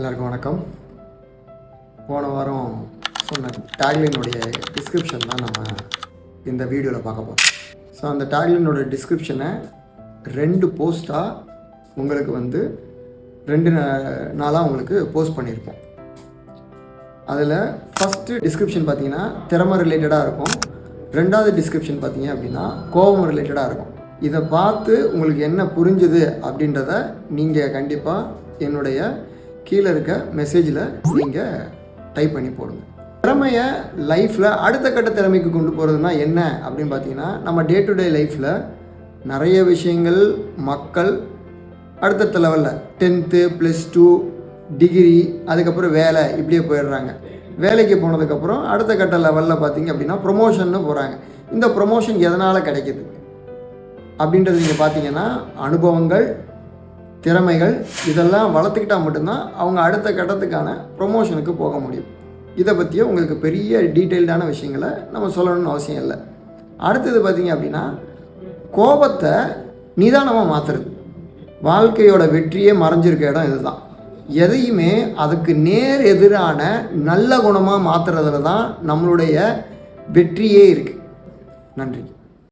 எல்லாருக்கும் வணக்கம். போன வாரம் சொன்ன டேக்லைனுடைய டிஸ்கிரிப்ஷன் தான் நம்ம இந்த வீடியோவில் பார்க்க போகிறோம் ஸோ அந்த டேக்லைனோட டிஸ்கிரிப்ஷனை ரெண்டு போஸ்ட்டாக உங்களுக்கு வந்து ரெண்டு நாளாக உங்களுக்கு போஸ்ட் பண்ணியிருப்போம். அதில் ஃபஸ்ட்டு டிஸ்கிரிப்ஷன் பார்த்தீங்கன்னா திறமை ரிலேட்டடாக இருக்கும். ரெண்டாவது டிஸ்கிரிப்ஷன் பார்த்தீங்க அப்படின்னா கோபம் ரிலேட்டடாக இருக்கும். இதை பார்த்து உங்களுக்கு என்ன புரிஞ்சுது அப்படின்றத நீங்கள் கண்டிப்பாக என்னுடைய கீழே இருக்க மெசேஜில் நீங்கள் டைப் பண்ணி போடுங்க. திறமையை லைஃப்பில் அடுத்த கட்ட திறமைக்கு கொண்டு போகிறதுனா என்ன அப்படின்னு பார்த்தீங்கன்னா நம்ம டே டு டே லைஃப்பில் நிறைய விஷயங்கள் மக்கள் அடுத்தடுத்த லெவலில் டென்த்து ப்ளஸ் டூ டிகிரி அதுக்கப்புறம் வேலை இப்படியே போயிடுறாங்க. வேலைக்கு போனதுக்கப்புறம் அடுத்த கட்ட லெவலில் பார்த்தீங்க அப்படின்னா ப்ரொமோஷன்னு போகிறாங்க இந்த ப்ரொமோஷன் எதனால் கிடைக்கிது? அப்படின்றது நீங்கள் பார்த்தீங்கன்னா அனுபவங்கள் திறமைகள் இதெல்லாம் வளர்த்துக்கிட்டால் மட்டும்தான் அவங்க அடுத்த கட்டத்துக்கான ப்ரொமோஷனுக்கு போக முடியும். இதை பற்றியே உங்களுக்கு பெரிய டீட்டெயில்டான விஷயங்களை நம்ம சொல்லணும்னு அவசியம் இல்லை. அடுத்தது பார்த்தீங்க அப்படின்னா கோபத்தை நிதானமாக மாற்றுறது வாழ்க்கையோட வெற்றியே மறைஞ்சிருக்க இடம் இதுதான். எதையுமே அதுக்கு நேர் எதிரான நல்ல குணமாக மாற்றுறதுல தான் நம்மளுடைய வெற்றியே இருக்குது நன்றி.